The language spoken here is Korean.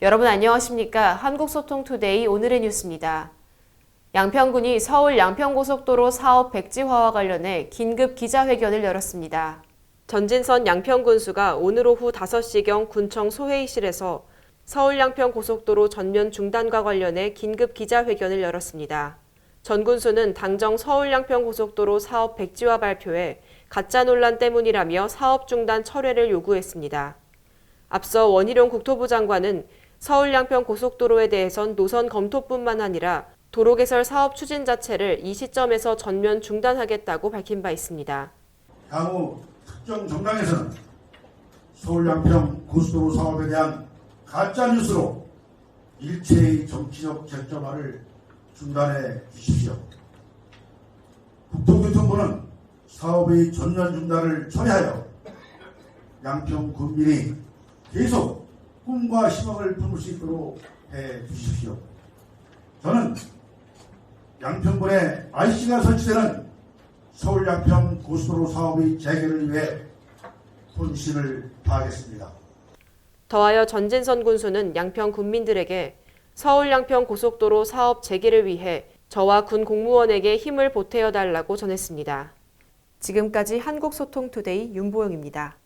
여러분 안녕하십니까? 한국소통투데이 오늘의 뉴스입니다. 양평군이 서울 양평고속도로 사업 백지화와 관련해 긴급 기자회견을 열었습니다. 전진선 양평군수가 오늘 오후 5시경 군청 소회의실에서 서울 양평고속도로 전면 중단과 관련해 긴급 기자회견을 열었습니다. 전 군수는 당정 서울 양평고속도로 사업 백지화 발표에 가짜 논란 때문이라며 사업 중단 철회를 요구했습니다. 앞서 원희룡 국토부 장관은 서울 양평 고속도로에 대해선 노선 검토뿐만 아니라 도로 개설 사업 추진 자체를 이 시점에서 전면 중단하겠다고 밝힌 바 있습니다. 향후 특정 정당에서는 서울 양평 고속도로 사업에 대한 가짜 뉴스로 일체의 정치적 쟁점화를 중단해 주십시오. 국토교통부는 사업의 전면 중단을 철회하여 양평 군민이 계속 꿈과 희망을 품을 수 있도록 해 주십시오. 저는 양평군에 IC가 설치되는 서울 양평 고속도로 사업의 재개를 위해 혼신을 다하겠습니다. 더하여 전진선 군수는 양평 군민들에게 서울 양평 고속도로 사업 재개를 위해 저와 군 공무원에게 힘을 보태어 달라고 전했습니다. 지금까지 한국소통투데이 윤보영입니다.